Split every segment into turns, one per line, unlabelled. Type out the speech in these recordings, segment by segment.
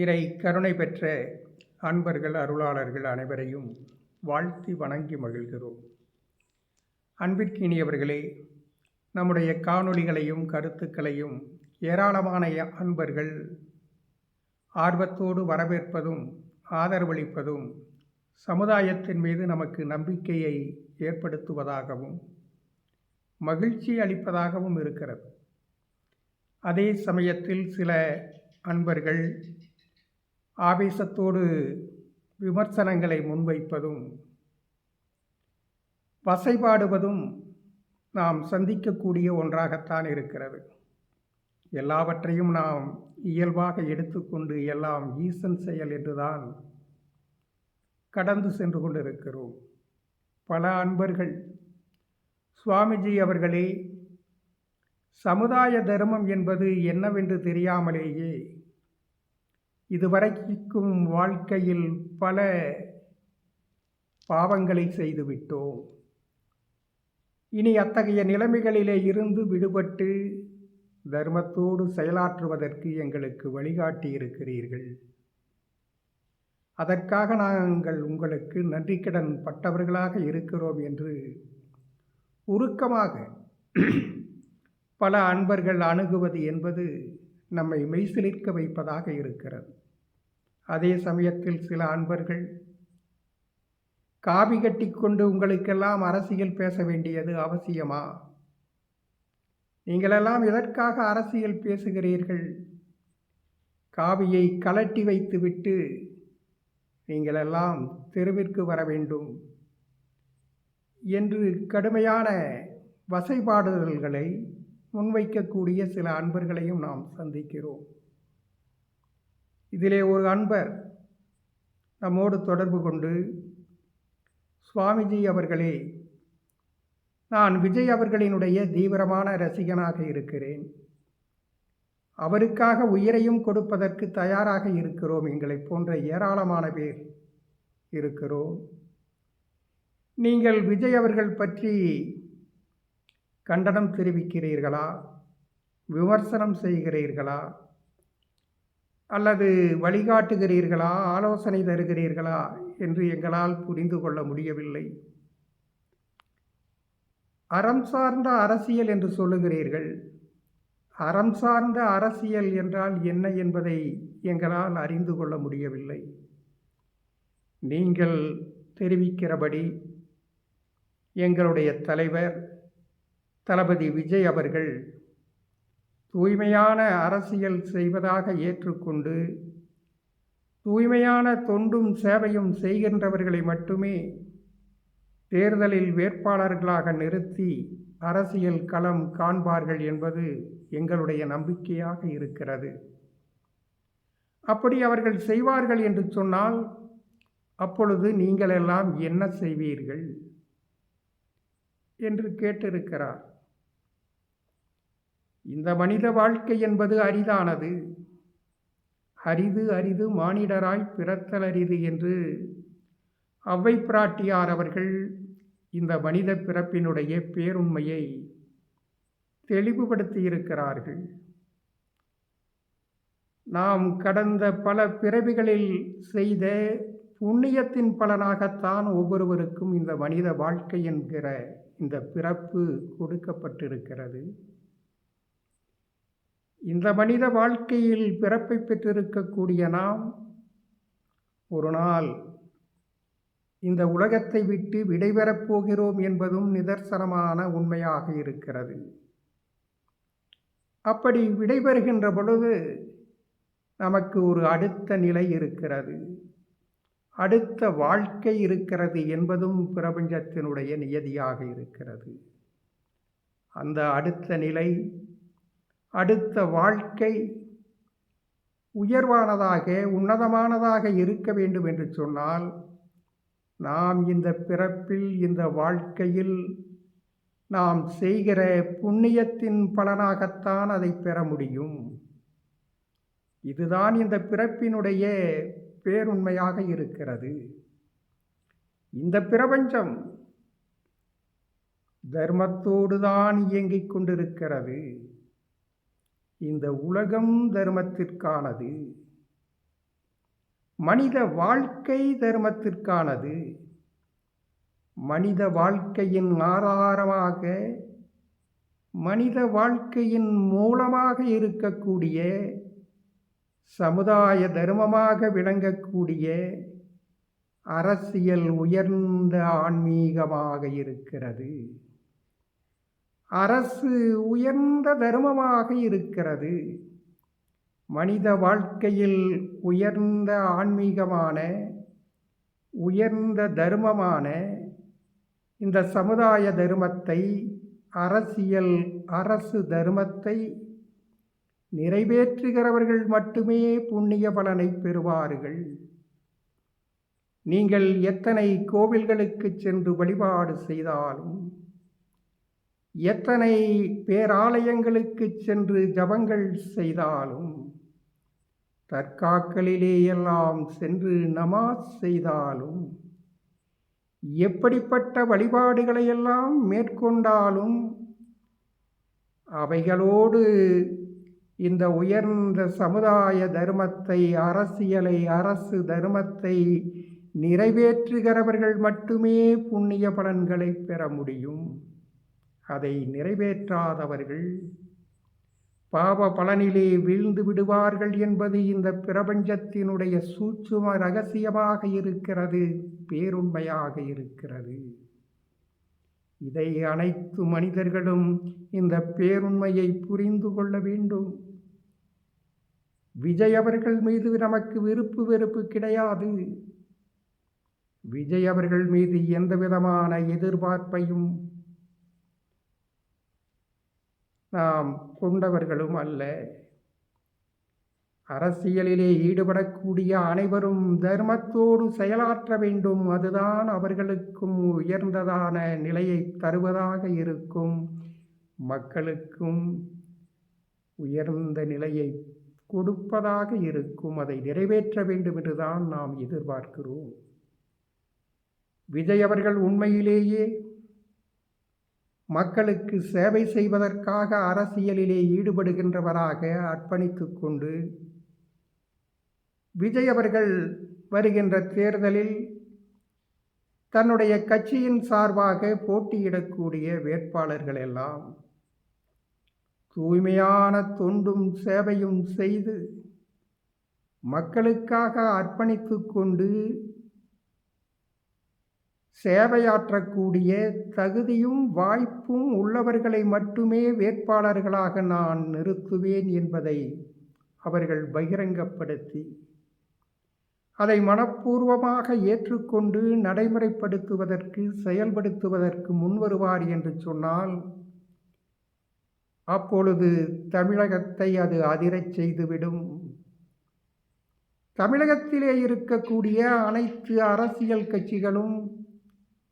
இறை கருணை பெற்ற அன்பர்கள் அருளாளர்கள் அனைவரையும் வாழ்த்தி வணங்கி மகிழ்கிறோம். அன்பிற்கினியவர்களே நம்முடைய காணொளிகளையும் கருத்துக்களையும் ஏராளமான அன்பர்கள் ஆர்வத்தோடு வரவேற்பதும் ஆதரவளிப்பதும் சமுதாயத்தின் மீது நமக்கு நம்பிக்கையை ஏற்படுத்துவதாகவும் மகிழ்ச்சி அளிப்பதாகவும் இருக்கிறது. அதே சமயத்தில் சில அன்பர்கள் ஆவேசத்தோடு விமர்சனங்களை முன்வைப்பதும் வசைபாடுவதும் நாம் சந்திக்கக்கூடிய ஒன்றாகத்தான் இருக்கிறது. எல்லாவற்றையும் நாம் இயல்பாக எடுத்துக்கொண்டு எல்லாம் ஈசன் செயல் என்றுதான் கடந்து சென்று கொண்டிருக்கிறோம். பல அன்பர்கள் சுவாமிஜி அவர்களே சமுதாய தர்மம் என்பது என்னவென்று தெரியாமலேயே இதுவரைக்கும் வாழ்க்கையில் பல பாவங்களை செய்துவிட்டோம். இனி அத்தகைய நிலைமைகளிலே இருந்து விடுபட்டு தர்மத்தோடு செயலாற்றுவதற்கு எங்களுக்கு வழிகாட்டி இருக்கிறீர்கள். அதற்காக நாங்கள் உங்களுக்கு நன்றிக்கடன் பட்டவர்களாக இருக்கிறோம் என்று உருக்கமாக பல அன்பர்கள் அணுகுவது என்பது நம்மை மெய்சிலிர்க்க வைப்பதாக இருக்கிறது. அதே சமயத்தில் சில அன்பர்கள் காவி கட்டிக்கொண்டு உங்களுக்கெல்லாம் அரசியல் பேச வேண்டியது அவசியமா? நீங்களெல்லாம் எதற்காக அரசியல் பேசுகிறீர்கள்? காவியை கலட்டி வைத்துவிட்டு நீங்களெல்லாம் தெருவிற்கு வர வேண்டும் என்று கடுமையான வசைபாடுதல்களை முன்வைக்கக்கூடிய சில அன்பர்களையும் நாம் சந்திக்கிறோம். இதிலே ஒரு அன்பர் நம்மோடு தொடர்பு கொண்டு சுவாமிஜி அவர்களே நான் விஜய் அவர்களினுடைய தீவிரமான ரசிகனாக இருக்கிறேன். அவருக்காக உயிரையும் கொடுப்பதற்கு தயாராக இருக்கிறோம். எங்களை போன்ற ஏராளமான பேர் இருக்கிறோம். நீங்கள் விஜய் அவர்கள் பற்றி கண்டனம் தெரிவிக்கிறீர்களா? விமர்சனம் செய்கிறீர்களா? அல்லது வழிகாட்டுகிறீர்களா? ஆலோசனை தருகிறீர்களா? என்று எங்களால் புரிந்து கொள்ள முடியவில்லை. அறம் சார்ந்த அரசியல் என்று சொல்லுகிறீர்கள். அறம் சார்ந்த அரசியல் என்றால் என்ன என்பதை எங்களால் அறிந்து கொள்ள முடியவில்லை. நீங்கள் தெரிவிக்கிறபடி எங்களுடைய தலைவர் தளபதி விஜய் அவர்கள் தூய்மையான அரசியல் செய்வதாக ஏற்றுக்கொண்டு தூய்மையான தொண்டும் சேவையும் செய்கின்றவர்களை மட்டுமே தேர்தலில் வேட்பாளர்களாக நிறுத்தி அரசியல் களம் காண்பார்கள் என்பது எங்களுடைய நம்பிக்கையாக இருக்கிறது. அப்படி அவர்கள் செய்வார்கள் என்று சொன்னால் அப்பொழுது நீங்களெல்லாம் என்ன செய்வீர்கள்? என்று கேட்டிருக்கிறார். இந்த மனித வாழ்க்கை என்பது அரிதானது. அரிது அரிது மானிடராய் பிறத்தல் அரிது என்று அவ்வை பிராட்டியார் அவர்கள் இந்த மனித பிறப்பினுடைய பேருண்மையை தெளிவுபடுத்தி இருக்கிறார்கள். நாம் கடந்த பல பிறவிகளில் செய்த புண்ணியத்தின் பலனாகத்தான் ஒவ்வொருவருக்கும் இந்த மனித வாழ்க்கை என்கிற இந்த பிறப்பு கொடுக்கப்பட்டிருக்கிறது. இந்த மனித வாழ்க்கையில் பிறப்பை பெற்றிருக்கக்கூடிய நாம் ஒரு நாள் இந்த உலகத்தை விட்டு விடைபெறப் போகிறோம் என்பதும் நிதர்சனமான உண்மையாக இருக்கிறது. அப்படி விடைபெறுகின்ற பொழுது நமக்கு ஒரு அடுத்த நிலை இருக்கிறது. அடுத்த வாழ்க்கை இருக்கிறது என்பதும் பிரபஞ்சத்தினுடைய நியதியாக இருக்கிறது. அந்த அடுத்த நிலை அடுத்த வாழ்க்கை உயர்வானதாக உன்னதமானதாக இருக்க வேண்டும் என்று சொன்னால் நாம் இந்த பிறப்பில் இந்த வாழ்க்கையில் நாம் செய்கிற புண்ணியத்தின் பலனாகத்தான் அதை பெற முடியும். இதுதான் இந்த பிறப்பினுடைய பேருண்மையாக இருக்கிறது. இந்த பிரபஞ்சம் தர்மத்தோடு தான் இயங்கிக் கொண்டிருக்கிறது. இந்த உலகம் தர்மத்திற்கானது. மனித வாழ்க்கை தர்மத்திற்கானது. மனித வாழ்க்கையின் ஆதாரமாக மனித வாழ்க்கையின் மூலமாக இருக்கக்கூடிய சமுதாய தர்மமாக விளங்கக்கூடிய அரசியல் உயர்ந்த ஆன்மீகமாக இருக்கிறது. அரசு உயர்ந்த தர்மமாக இருக்கிறது. மனித வாழ்க்கையில் உயர்ந்த ஆன்மீகமான உயர்ந்த தர்மமான இந்த சமுதாய தர்மத்தை அரசியல் அரசு தர்மத்தை நிறைவேற்றுகிறவர்கள் மட்டுமே புண்ணிய பலனை பெறுவார்கள். நீங்கள் எத்தனை கோவில்களுக்கு சென்று வழிபாடு செய்தாலும் எத்தனை பேராலயங்களுக்கு சென்று ஜபங்கள் செய்தாலும் தற்காக்களிலேயெல்லாம் சென்று நமாஸ் செய்தாலும் எப்படிப்பட்ட வழிபாடுகளை எல்லாம் மேற்கொண்டாலும் அவைகளோடு இந்த உயர்ந்த சமுதாய தர்மத்தை அரசியலை அரசு தர்மத்தை நிறைவேற்றுகிறவர்கள் மட்டுமே புண்ணிய பலன்களை பெற முடியும். அதை நிறைவேற்றாதவர்கள் பாவ பலனிலே வீழ்ந்து விடுவார்கள் என்பது இந்த பிரபஞ்சத்தினுடைய சூட்சும ரகசியமாக இருக்கிறது பேருண்மையாக இருக்கிறது. இதை அனைத்து மனிதர்களும் இந்த பேருண்மையை புரிந்து கொள்ள வேண்டும். விஜய் அவர்கள் மீது நமக்கு விருப்பு வெறுப்பு கிடையாது. விஜய் அவர்கள் மீது எந்த விதமான எதிர்பார்ப்பையும் நாம் கொண்டவர்களும் அல்ல. அரசியலிலே ஈடுபடக்கூடிய அனைவரும் தர்மத்தோடு செயலாற்ற வேண்டும். அதுதான் அவர்களுக்கும் உயர்ந்ததான நிலையை தருவதாக இருக்கும். மக்களுக்கும் உயர்ந்த நிலையை கொடுப்பதாக இருக்கும். அதை நிறைவேற்ற வேண்டும் என்றுதான் நாம் எதிர்பார்க்கிறோம். விஜய் அவர்கள் உண்மையிலேயே மக்களுக்கு சேவை செய்வதற்காக அரசியலிலே ஈடுபடுகின்றவராக அர்ப்பணித்து கொண்டு விஜய் அவர்கள் வருகின்ற தேர்தலில் தன்னுடைய கட்சியின் சார்பாக போட்டியிடக்கூடிய வேட்பாளர்கள் எல்லாம் தூய்மையான தொண்டும் சேவையும் செய்து மக்களுக்காக அர்ப்பணித்து கொண்டு சேவையாற்றக்கூடிய தகுதியும் வாய்ப்பும் உள்ளவர்களை மட்டுமே வேட்பாளர்களாக நான் நிறுத்துவேன் என்பதை அவர்கள் பகிரங்கப்படுத்தி அதை மனப்பூர்வமாக ஏற்றுக்கொண்டு நடைமுறைப்படுத்துவதற்கு செயல்படுத்துவதற்கு முன்வருவார் என்று சொன்னால் அப்பொழுது தமிழகத்தை அது அதிரச் செய்துவிடும். தமிழகத்திலே இருக்கக்கூடிய அனைத்து அரசியல் கட்சிகளும்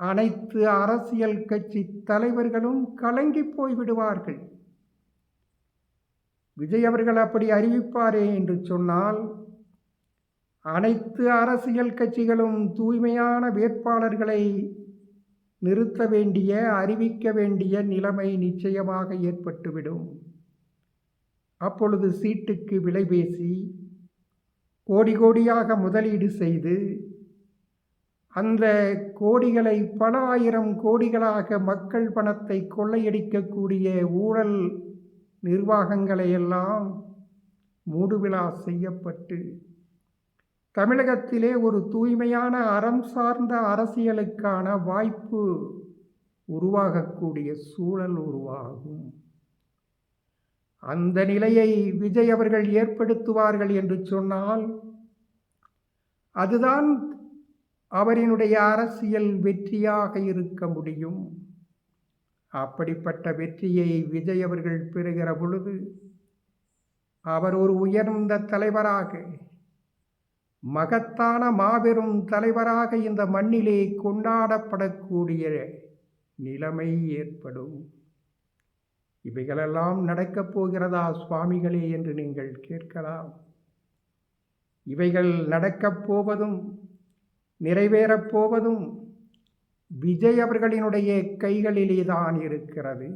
அனைத்து அரசியல் கட்சி தலைவர்களும் கலங்கி போய் விடுவார்கள் விஜய் அவர்கள் அப்படி அறிவிப்பாரே என்று சொன்னால் அனைத்து அரசியல் கட்சிகளும் தூய்மையான வேட்பாளர்களை நிறுத்த வேண்டிய அறிவிக்க வேண்டிய நிலைமை நிச்சயமாக ஏற்பட்டுவிடும். அப்பொழுது சீட்டுக்கு விலை பேசி கோடி கோடியாக முதலீடு செய்து அந்த கோடிகளை பல ஆயிரம் கோடிகளாக மக்கள் பணத்தை கொள்ளையடிக்கக்கூடிய ஊழல் நிர்வாகங்களை எல்லாம் மூடுவிழா செய்யப்பட்டு தமிழகத்திலே ஒரு தூய்மையான அறம் சார்ந்த அரசியலுக்கான வாய்ப்பு உருவாகக்கூடிய சூழல் உருவாகும். அந்த நிலையை விஜய் அவர்கள் ஏற்படுத்துவார்கள் என்று சொன்னால் அதுதான் அவரினுடைய அரசியல் வெற்றியாக இருக்க முடியும். அப்படிப்பட்ட வெற்றியை விஜய் அவர்கள் பெறுகிற பொழுது அவர் ஒரு உயர்ந்த தலைவராக மகத்தான மாபெரும் தலைவராக இந்த மண்ணிலே கொண்டாடப்படக்கூடிய நிலைமை ஏற்படும். இவைகளெல்லாம் நடக்கப் போகிறதா சுவாமிகளே என்று நீங்கள் கேட்கலாம். இவைகள் நடக்கப் போவதும் நிறைவேறப் போவதும் விஜய் அவர்களினுடைய கைகளிலே தான் இருக்கிறது.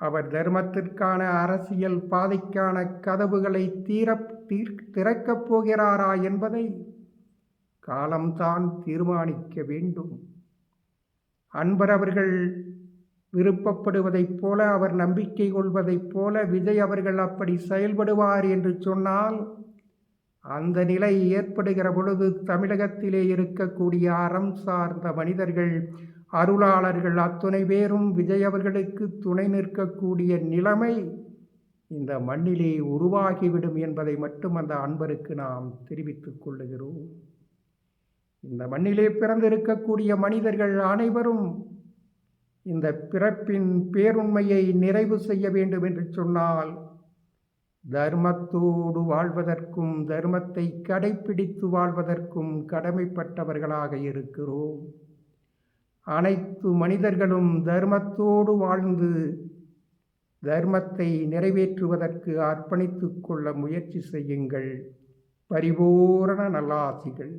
அவர் தர்மத்திற்கான அரசியல் பாதைக்கான கதவுகளை தீர தீர் திறக்கப் போகிறாரா என்பதை காலம்தான் தீர்மானிக்க வேண்டும். அன்பர் அவர்கள் விருப்பப்படுவதைப் போல அவர் நம்பிக்கை கொள்வதைப் போல விஜய் அவர்கள் அப்படி செயல்படுவார் என்று சொன்னால் அந்த நிலை ஏற்படுகிற பொழுது தமிழகத்திலே இருக்கக்கூடிய அறம் சார்ந்த மனிதர்கள் அருளாளர்கள் அத்துணை பேரும் விஜய் அவர்களுக்கு துணை நிற்கக்கூடிய நிலைமை இந்த மண்ணிலே உருவாகிவிடும் என்பதை மட்டும் அந்த அன்பருக்கு நாம் தெரிவித்துக் கொள்ளுகிறோம். இந்த மண்ணிலே பிறந்திருக்கக்கூடிய மனிதர்கள் அனைவரும் இந்த பிறப்பின் பேருண்மையை நிறைவு செய்ய வேண்டும் என்று சொன்னால் தர்மத்தோடு வாழ்வதற்கும் தர்மத்தை கடைப்பிடித்து வாழ்வதற்கும் கடமைப்பட்டவர்களாக இருக்கிறோம். அனைத்து மனிதர்களும் தர்மத்தோடு வாழ்ந்து தர்மத்தை நிறைவேற்றுவதற்கு அர்ப்பணித்துக்கொள்ள முயற்சி செய்யுங்கள். பரிபூரண நல்லாசிகள்.